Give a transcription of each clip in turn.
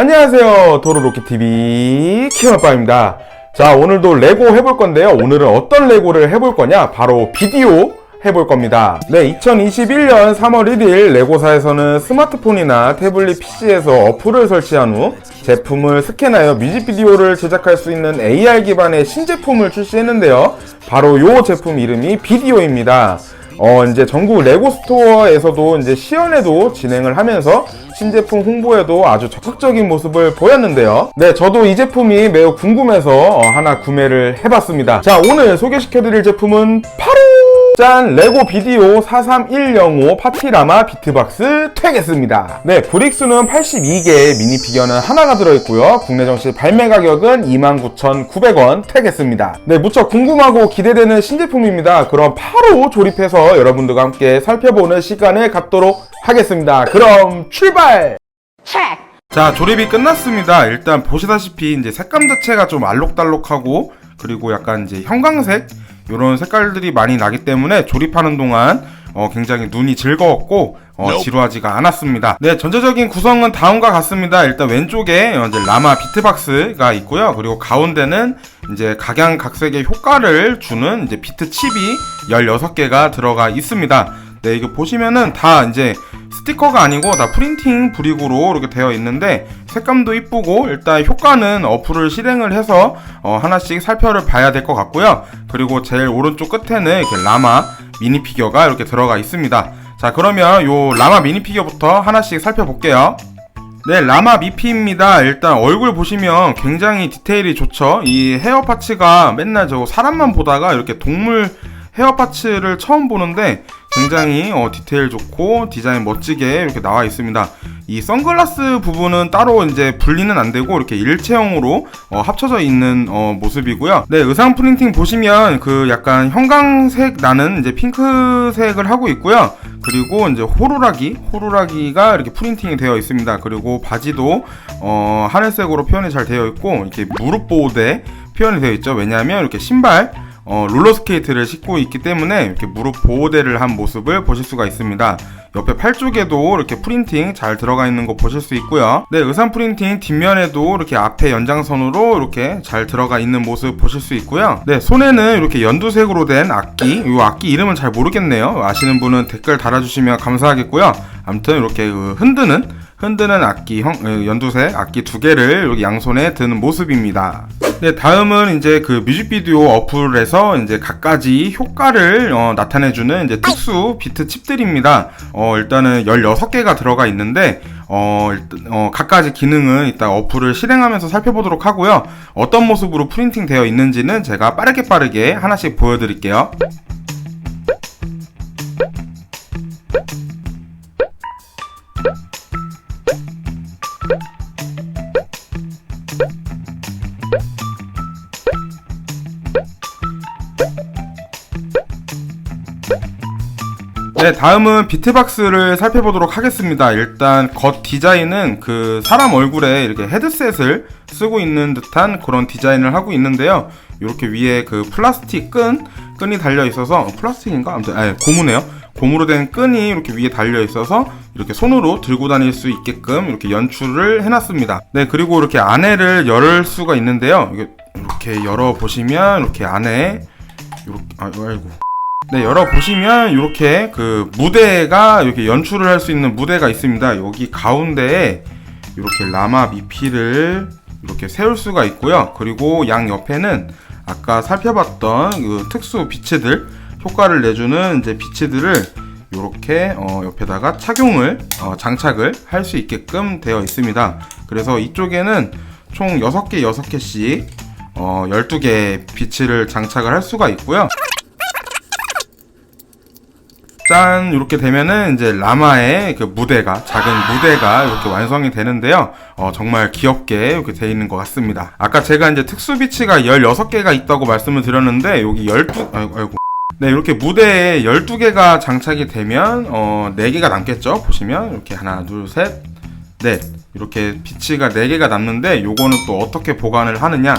안녕하세요. 도로로켓TV 키아빠입니다. 자, 오늘도 레고 해볼 건데요. 오늘은 어떤 레고를 해볼 거냐? 바로 비디오 해볼 겁니다. 네, 2021년 3월 1일 레고사에서는 스마트폰이나 태블릿 PC에서 어플을 설치한 후 제품을 스캔하여 뮤직비디오를 제작할 수 있는 AR 기반의 신제품을 출시했는데요. 바로 요 제품 이름이 비디오입니다. 어, 이제 전국 레고 스토어에서도 이제 시연회도 진행을 하면서 신제품 홍보에도 아주 적극적인 모습을 보였는데요. 네, 저도 이 제품이 매우 궁금해서 어, 하나 구매를 해봤습니다. 자, 오늘 소개시켜드릴 제품은 바로 짠! 레고 비디오 43105 파티라마 비트박스 퇴겠습니다. 네, 브릭수는 82개, 미니 피겨는 하나가 들어있고요. 국내 정시 발매 가격은 29,900원 퇴겠습니다. 네, 무척 궁금하고 기대되는 신제품입니다. 그럼 바로 조립해서 여러분들과 함께 살펴보는 시간을 갖도록 하겠습니다. 그럼 출발! 자, 조립이 끝났습니다. 일단 보시다시피 이제 색감 자체가 좀 알록달록하고 그리고 약간 이제 형광색 이런 색깔들이 많이 나기 때문에 조립하는 동안 어, 굉장히 눈이 즐거웠고 어, 지루하지가 않았습니다. 네, 전체적인 구성은 다음과 같습니다. 일단 왼쪽에 어, 이제 라마 비트박스가 있고요. 그리고 가운데는 이제 각양각색의 효과를 주는 이제 비트 칩이 16개가 들어가 있습니다. 네, 이거 보시면은 다 이제 스티커가 아니고 다 프린팅 브릭으로 이렇게 되어 있는데 색감도 이쁘고 일단 효과는 어플을 실행을 해서 어, 하나씩 살펴를 봐야 될 것 같고요. 그리고 제일 오른쪽 끝에는 이렇게 라마 미니 피겨가 이렇게 들어가 있습니다. 자, 그러면 요 라마 미니 피겨부터 하나씩 살펴볼게요. 네, 라마 미피입니다. 일단 얼굴 보시면 굉장히 디테일이 좋죠. 이 헤어 파츠가 맨날 저 사람만 보다가 이렇게 동물 헤어 파츠를 처음 보는데 굉장히 어, 디테일 좋고 디자인 멋지게 이렇게 나와 있습니다. 이 선글라스 부분은 따로 이제 분리는 안 되고 이렇게 일체형으로 어, 합쳐져 있는 어, 모습이고요. 네, 의상 프린팅 보시면 그 약간 형광색 나는 이제 핑크색을 하고 있고요. 그리고 이제 호루라기, 호루라기가 이렇게 프린팅이 되어 있습니다. 그리고 바지도 어, 하늘색으로 표현이 잘 되어 있고 이렇게 무릎 보호대 표현이 되어 있죠. 왜냐하면 이렇게 신발 어, 롤러스케이트를 신고 있기 때문에 이렇게 무릎 보호대를 한 모습을 보실 수가 있습니다. 옆에 팔 쪽에도 이렇게 프린팅 잘 들어가 있는 거 보실 수 있고요. 네, 의상 프린팅 뒷면에도 이렇게 앞에 연장선으로 이렇게 잘 들어가 있는 모습 보실 수 있고요. 네, 손에는 이렇게 연두색으로 된 악기, 이 악기 이름은 잘 모르겠네요. 아시는 분은 댓글 달아주시면 감사하겠고요. 아무튼 이렇게 그 흔드는 흔드는 악기 형, 어, 연두색 악기 두 개를 여기 양손에 드는 모습입니다. 네, 다음은 이제 그 뮤직비디오 어플에서 이제 각가지 효과를 어, 나타내주는 이제 특수 비트 칩들입니다. 어, 일단은 16개가 들어가 있는데, 어, 일단, 어, 각가지 기능은 이따 어플을 실행하면서 살펴보도록 하고요. 어떤 모습으로 프린팅 되어 있는지는 제가 빠르게 빠르게 하나씩 보여드릴게요. 네, 다음은 비트박스를 살펴보도록 하겠습니다. 일단 겉 디자인은 그 사람 얼굴에 이렇게 헤드셋을 쓰고 있는 듯한 그런 디자인을 하고 있는데요. 이렇게 위에 그 플라스틱 끈 끈이 달려 있어서 어, 플라스틱인가? 아무튼 아니, 고무네요. 고무로 된 끈이 이렇게 위에 달려 있어서 이렇게 손으로 들고 다닐 수 있게끔 이렇게 연출을 해놨습니다. 네, 그리고 이렇게 안에를 열 수가 있는데요. 이렇게 열어 보시면 이렇게 안에 이렇게 아, 아이고. 네, 열어보시면 이렇게 그 무대가 이렇게 연출을 할 수 있는 무대가 있습니다. 여기 가운데에 이렇게 라마 미피를 이렇게 세울 수가 있고요. 그리고 양 옆에는 아까 살펴봤던 그 특수 비치들 효과를 내주는 이제 비치들을 이렇게 어, 옆에다가 착용을 어, 장착을 할 수 있게끔 되어 있습니다. 그래서 이쪽에는 총 6개 6개씩 어, 12개 비치를 장착을 할 수가 있고요. 짠 이렇게 되면은 이제 라마의 그 무대가 작은 무대가 이렇게 완성이 되는데요. 어, 정말 귀엽게 이렇게 돼 있는 것 같습니다. 아까 제가 이제 특수 비치가 16개가 있다고 말씀을 드렸는데 여기 12 아이고, 아이고. 네, 이렇게 무대에 12개가 장착이 되면 어, 4개가 남겠죠. 보시면 이렇게 하나, 둘, 셋, 넷. 이렇게 비치가 4개가 남는데 요거는 또 어떻게 보관을 하느냐?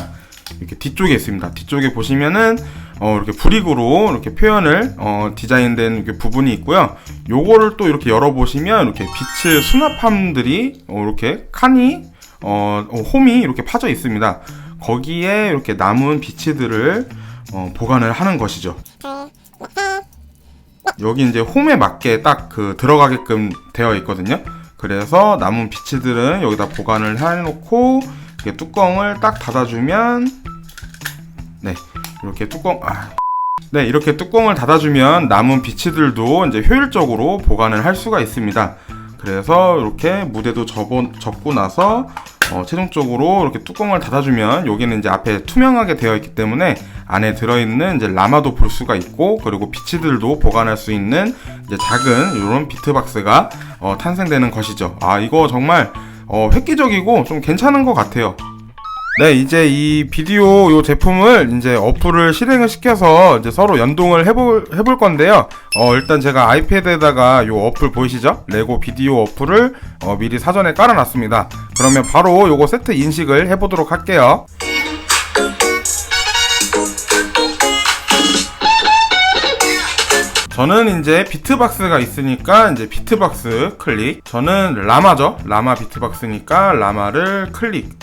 이렇게 뒤쪽에 있습니다. 뒤쪽에 보시면은 어, 이렇게 브릭으로 이렇게 표현을 어, 디자인된 부분이 있고요. 요거를 또 이렇게 열어보시면 이렇게 빛을 수납함들이 어, 이렇게 칸이 어, 어, 홈이 이렇게 파져 있습니다. 거기에 이렇게 남은 비치들을 어, 보관을 하는 것이죠. 여기 이제 홈에 맞게 딱 그 들어가게끔 되어 있거든요. 그래서 남은 비치들은 여기다 보관을 해놓고 뚜껑을 딱 닫아주면 네 이렇게 뚜껑 아 네, 이렇게 뚜껑을 닫아주면 남은 비치들도 이제 효율적으로 보관을 할 수가 있습니다. 그래서 이렇게 무대도 접어, 접고 나서 어, 최종적으로 이렇게 뚜껑을 닫아주면 여기는 이제 앞에 투명하게 되어 있기 때문에 안에 들어있는 이제 라마도 볼 수가 있고 그리고 비치들도 보관할 수 있는 이제 작은 이런 비트박스가 어, 탄생되는 것이죠. 아 이거 정말 어, 획기적이고 좀 괜찮은 것 같아요. 네, 이제 이 비디오 요 제품을 이제 어플을 실행을 시켜서 이제 서로 연동을 해볼, 해볼 건데요. 어, 일단 제가 아이패드에다가 요 어플 보이시죠? 레고 비디오 어플을 어, 미리 사전에 깔아놨습니다. 그러면 바로 요거 세트 인식을 해보도록 할게요. 저는 이제 비트박스가 있으니까 이제 비트박스 클릭. 저는 라마죠. 라마 비트박스니까 라마를 클릭.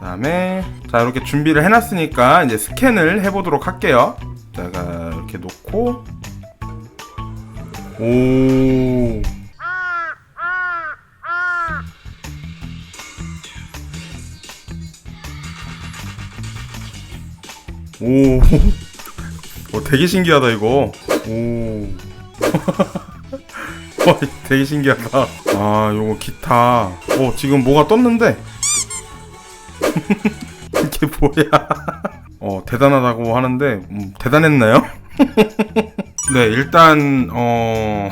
그다음에 자 이렇게 준비를 해놨으니까 이제 스캔을 해보도록 할게요. 제가 이렇게 놓고 오. 오. 되게 신기하다 이거. 오. 어, 되게 신기하다. 아, 요거 기타. 어, 지금 뭐가 떴는데? 이게 뭐야? 어 대단하다고 하는데 음, 대단했나요? 네 일단 어,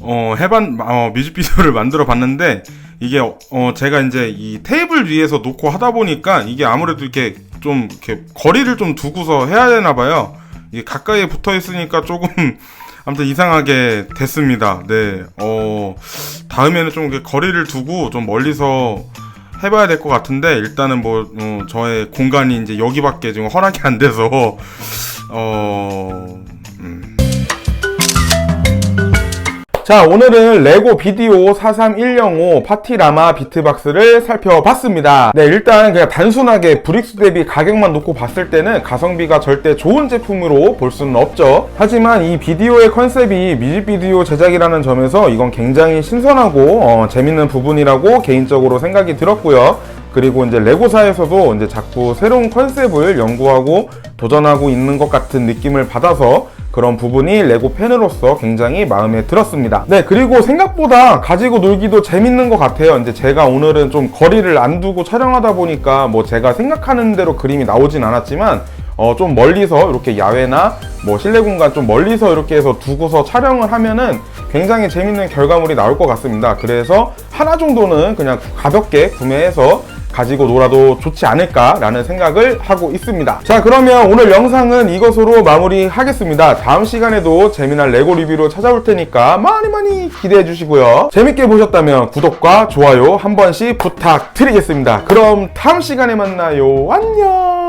어 해반 어, 뮤직비디오를 만들어 봤는데 이게 어 제가 이제 이 테이블 위에서 놓고 하다 보니까 이게 아무래도 이렇게 좀 이렇게 거리를 좀 두고서 해야 되나 봐요. 이게 가까이에 붙어 있으니까 조금 아무튼 이상하게 됐습니다. 네. 어 다음에는 좀 이렇게 거리를 두고 좀 멀리서 해봐야 될 것 같은데 일단은 뭐 어, 저의 공간이 이제 여기밖에 지금 허락이 안 돼서 어. 음. 자, 오늘은 레고 비디오 43105 파티라마 비트박스를 살펴봤습니다. 네, 일단 그냥 단순하게 브릭스 대비 가격만 놓고 봤을 때는 가성비가 절대 좋은 제품으로 볼 수는 없죠. 하지만 이 비디오의 컨셉이 뮤직비디오 제작이라는 점에서 이건 굉장히 신선하고 어, 재밌는 부분이라고 개인적으로 생각이 들었고요. 그리고 이제 레고사에서도 이제 자꾸 새로운 컨셉을 연구하고 도전하고 있는 것 같은 느낌을 받아서 그런 부분이 레고 팬으로서 굉장히 마음에 들었습니다. 네, 그리고 생각보다 가지고 놀기도 재밌는 것 같아요. 이제 제가 오늘은 좀 거리를 안 두고 촬영하다 보니까 뭐 제가 생각하는 대로 그림이 나오진 않았지만 어, 좀 멀리서 이렇게 야외나 뭐 실내 공간 좀 멀리서 이렇게 해서 두고서 촬영을 하면은 굉장히 재밌는 결과물이 나올 것 같습니다. 그래서 하나 정도는 그냥 가볍게 구매해서 가지고 놀아도 좋지 않을까라는 생각을 하고 있습니다. 자, 그러면 오늘 영상은 이것으로 마무리하겠습니다. 다음 시간에도 재미난 레고 리뷰로 찾아올 테니까 많이 많이 기대해 주시고요. 재밌게 보셨다면 구독과 좋아요 한 번씩 부탁드리겠습니다. 그럼 다음 시간에 만나요. 안녕!